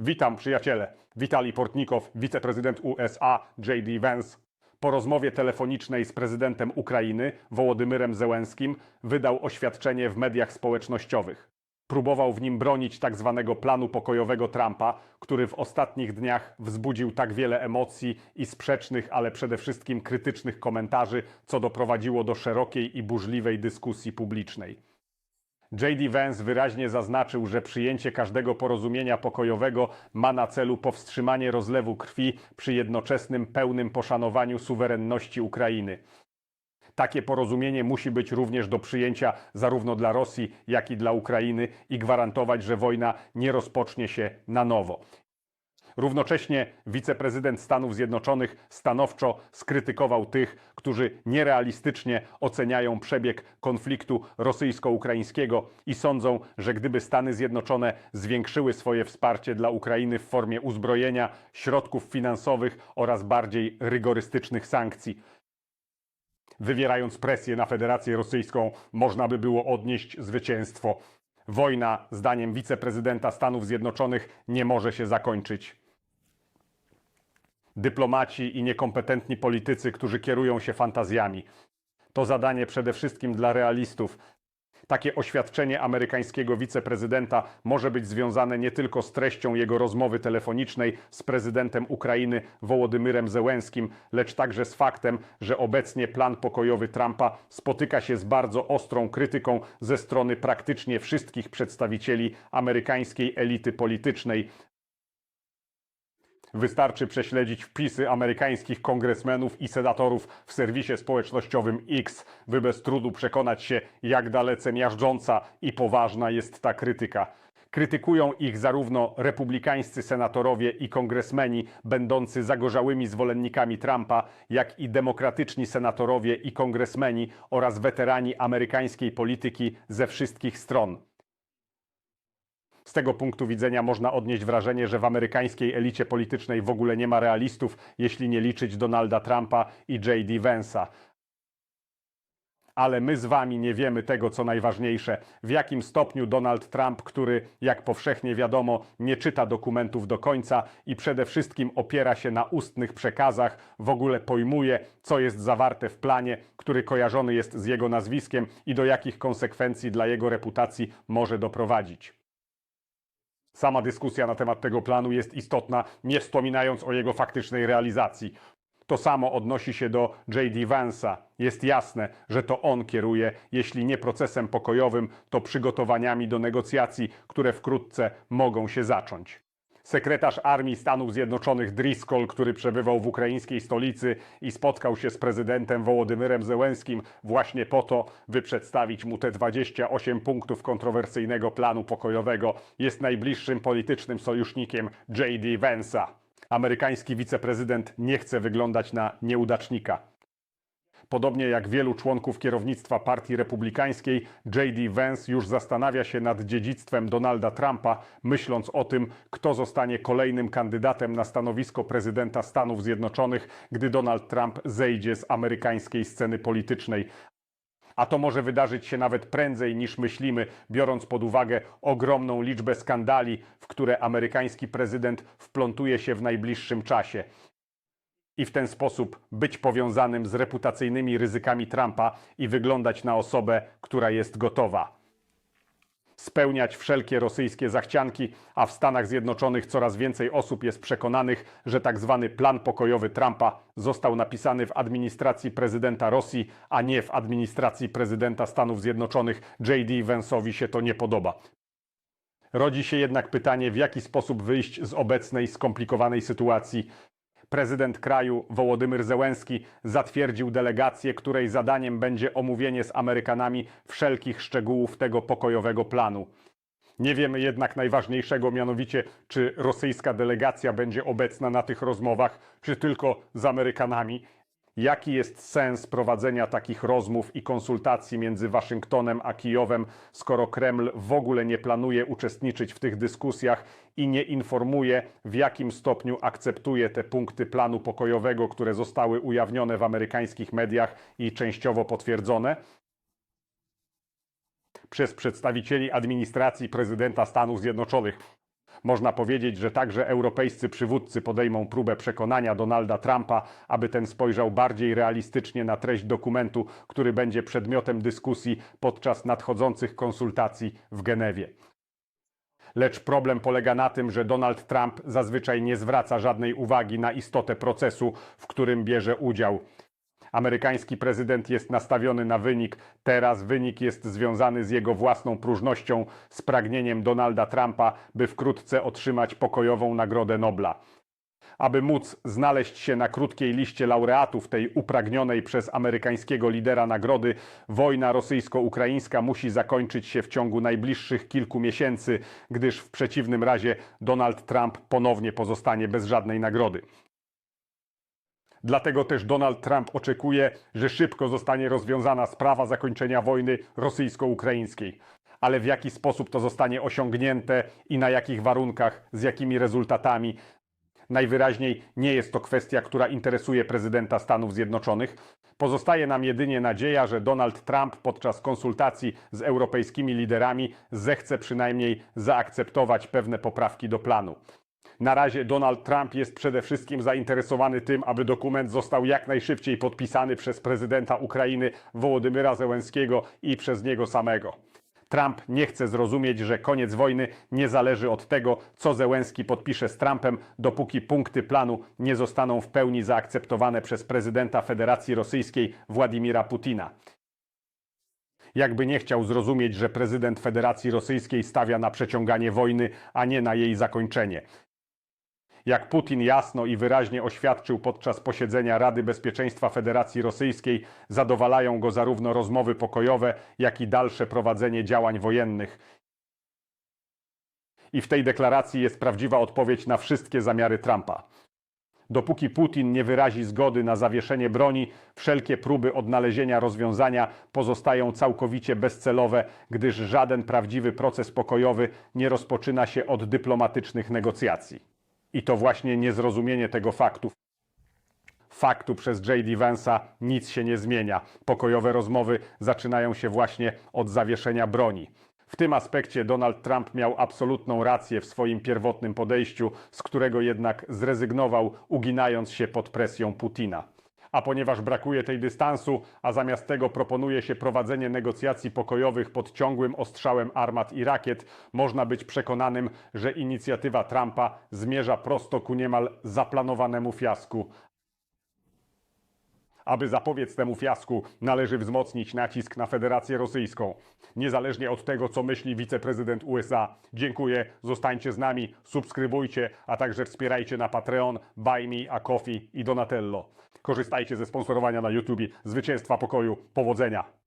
Witam przyjaciele. Witali Portnikow, wiceprezydent USA J.D. Vance. Po rozmowie telefonicznej z prezydentem Ukrainy Wołodymyrem Zełenskim wydał oświadczenie w mediach społecznościowych. Próbował w nim bronić tak zwanego planu pokojowego Trumpa, który w ostatnich dniach wzbudził tak wiele emocji i sprzecznych, ale przede wszystkim krytycznych komentarzy, co doprowadziło do szerokiej i burzliwej dyskusji publicznej. J.D. Vance wyraźnie zaznaczył, że przyjęcie każdego porozumienia pokojowego ma na celu powstrzymanie rozlewu krwi przy jednoczesnym pełnym poszanowaniu suwerenności Ukrainy. Takie porozumienie musi być również do przyjęcia zarówno dla Rosji, jak i dla Ukrainy i gwarantować, że wojna nie rozpocznie się na nowo. Równocześnie wiceprezydent Stanów Zjednoczonych stanowczo skrytykował tych, którzy nierealistycznie oceniają przebieg konfliktu rosyjsko-ukraińskiego i sądzą, że gdyby Stany Zjednoczone zwiększyły swoje wsparcie dla Ukrainy w formie uzbrojenia, środków finansowych oraz bardziej rygorystycznych sankcji, wywierając presję na Federację Rosyjską, można by było odnieść zwycięstwo. Wojna, zdaniem wiceprezydenta Stanów Zjednoczonych, nie może się zakończyć. Dyplomaci i niekompetentni politycy, którzy kierują się fantazjami. To zadanie przede wszystkim dla realistów. Takie oświadczenie amerykańskiego wiceprezydenta może być związane nie tylko z treścią jego rozmowy telefonicznej z prezydentem Ukrainy Wołodymyrem Zełenskim, lecz także z faktem, że obecnie plan pokojowy Trumpa spotyka się z bardzo ostrą krytyką ze strony praktycznie wszystkich przedstawicieli amerykańskiej elity politycznej, Wystarczy prześledzić wpisy amerykańskich kongresmenów i senatorów w serwisie społecznościowym X, by bez trudu przekonać się, jak dalece miażdżąca i poważna jest ta krytyka. Krytykują ich zarówno republikańscy senatorowie i kongresmeni, będący zagorzałymi zwolennikami Trumpa, jak i demokratyczni senatorowie i kongresmeni oraz weterani amerykańskiej polityki ze wszystkich stron. Z tego punktu widzenia można odnieść wrażenie, że w amerykańskiej elicie politycznej w ogóle nie ma realistów, jeśli nie liczyć Donalda Trumpa i J.D. Vance'a. Ale my z wami nie wiemy tego, co najważniejsze. W jakim stopniu Donald Trump, który, jak powszechnie wiadomo, nie czyta dokumentów do końca i przede wszystkim opiera się na ustnych przekazach, w ogóle pojmuje, co jest zawarte w planie, który kojarzony jest z jego nazwiskiem i do jakich konsekwencji dla jego reputacji może doprowadzić. Sama dyskusja na temat tego planu jest istotna, nie wspominając o jego faktycznej realizacji. To samo odnosi się do J.D. Vance'a. Jest jasne, że to on kieruje, jeśli nie procesem pokojowym, to przygotowaniami do negocjacji, które wkrótce mogą się zacząć. Sekretarz Armii Stanów Zjednoczonych Driscoll, który przebywał w ukraińskiej stolicy i spotkał się z prezydentem Wołodymyrem Zełenskim właśnie po to, by przedstawić mu te 28 punktów kontrowersyjnego planu pokojowego, jest najbliższym politycznym sojusznikiem J.D. Vance'a. Amerykański wiceprezydent nie chce wyglądać na nieudacznika. Podobnie jak wielu członków kierownictwa Partii Republikańskiej, J.D. Vance już zastanawia się nad dziedzictwem Donalda Trumpa, myśląc o tym, kto zostanie kolejnym kandydatem na stanowisko prezydenta Stanów Zjednoczonych, gdy Donald Trump zejdzie z amerykańskiej sceny politycznej. A to może wydarzyć się nawet prędzej niż myślimy, biorąc pod uwagę ogromną liczbę skandali, w które amerykański prezydent wplątuje się w najbliższym czasie i w ten sposób być powiązanym z reputacyjnymi ryzykami Trumpa i wyglądać na osobę, która jest gotowa. Spełniać wszelkie rosyjskie zachcianki, a w Stanach Zjednoczonych coraz więcej osób jest przekonanych, że tak zwany plan pokojowy Trumpa został napisany w administracji prezydenta Rosji, a nie w administracji prezydenta Stanów Zjednoczonych. J.D. Vance'owi się to nie podoba. Rodzi się jednak pytanie, w jaki sposób wyjść z obecnej skomplikowanej sytuacji. Prezydent kraju Wołodymyr Zełenski zatwierdził delegację, której zadaniem będzie omówienie z Amerykanami wszelkich szczegółów tego pokojowego planu. Nie wiemy jednak najważniejszego, mianowicie czy rosyjska delegacja będzie obecna na tych rozmowach, czy tylko z Amerykanami. Jaki jest sens prowadzenia takich rozmów i konsultacji między Waszyngtonem a Kijowem, skoro Kreml w ogóle nie planuje uczestniczyć w tych dyskusjach i nie informuje, w jakim stopniu akceptuje te punkty planu pokojowego, które zostały ujawnione w amerykańskich mediach i częściowo potwierdzone? przez przedstawicieli administracji prezydenta Stanów Zjednoczonych. Można powiedzieć, że także europejscy przywódcy podejmą próbę przekonania Donalda Trumpa, aby ten spojrzał bardziej realistycznie na treść dokumentu, który będzie przedmiotem dyskusji podczas nadchodzących konsultacji w Genewie. Lecz problem polega na tym, że Donald Trump zazwyczaj nie zwraca żadnej uwagi na istotę procesu, w którym bierze udział. Amerykański prezydent jest nastawiony na wynik. Teraz wynik jest związany z jego własną próżnością, z pragnieniem Donalda Trumpa, by wkrótce otrzymać pokojową Nagrodę Nobla. Aby móc znaleźć się na krótkiej liście laureatów tej upragnionej przez amerykańskiego lidera nagrody, wojna rosyjsko-ukraińska musi zakończyć się w ciągu najbliższych kilku miesięcy, gdyż w przeciwnym razie Donald Trump ponownie pozostanie bez żadnej nagrody. Dlatego też Donald Trump oczekuje, że szybko zostanie rozwiązana sprawa zakończenia wojny rosyjsko-ukraińskiej. Ale w jaki sposób to zostanie osiągnięte i na jakich warunkach, z jakimi rezultatami, Najwyraźniej nie jest to kwestia, która interesuje prezydenta Stanów Zjednoczonych. Pozostaje nam jedynie nadzieja, że Donald Trump podczas konsultacji z europejskimi liderami zechce przynajmniej zaakceptować pewne poprawki do planu. Na razie Donald Trump jest przede wszystkim zainteresowany tym, aby dokument został jak najszybciej podpisany przez prezydenta Ukrainy Wołodymyra Zełenskiego i przez niego samego. Trump nie chce zrozumieć, że koniec wojny nie zależy od tego, co Zełenski podpisze z Trumpem, dopóki punkty planu nie zostaną w pełni zaakceptowane przez prezydenta Federacji Rosyjskiej Władimira Putina. Jakby nie chciał zrozumieć, że prezydent Federacji Rosyjskiej stawia na przeciąganie wojny, a nie na jej zakończenie. Jak Putin jasno i wyraźnie oświadczył podczas posiedzenia Rady Bezpieczeństwa Federacji Rosyjskiej, zadowalają go zarówno rozmowy pokojowe, jak i dalsze prowadzenie działań wojennych. I w tej deklaracji jest prawdziwa odpowiedź na wszystkie zamiary Trumpa. Dopóki Putin nie wyrazi zgody na zawieszenie broni, wszelkie próby odnalezienia rozwiązania pozostają całkowicie bezcelowe, gdyż żaden prawdziwy proces pokojowy nie rozpoczyna się od dyplomatycznych negocjacji. I to właśnie niezrozumienie tego faktu. Faktu przez J.D. Vance'a nic się nie zmienia. Pokojowe rozmowy zaczynają się właśnie od zawieszenia broni. W tym aspekcie Donald Trump miał absolutną rację w swoim pierwotnym podejściu, z którego jednak zrezygnował, uginając się pod presją Putina. A ponieważ brakuje tej dystansu, a zamiast tego proponuje się prowadzenie negocjacji pokojowych pod ciągłym ostrzałem armat i rakiet, można być przekonanym, że inicjatywa Trumpa zmierza prosto ku niemal zaplanowanemu fiasku. Aby zapobiec temu fiasku, należy wzmocnić nacisk na Federację Rosyjską. Niezależnie od tego, co myśli wiceprezydent USA. Dziękuję, zostańcie z nami, subskrybujcie, a także wspierajcie na Patreon, Buy Me, a Coffee i Donatello. Korzystajcie ze sponsorowania na YouTube. Zwycięstwa pokoju. Powodzenia!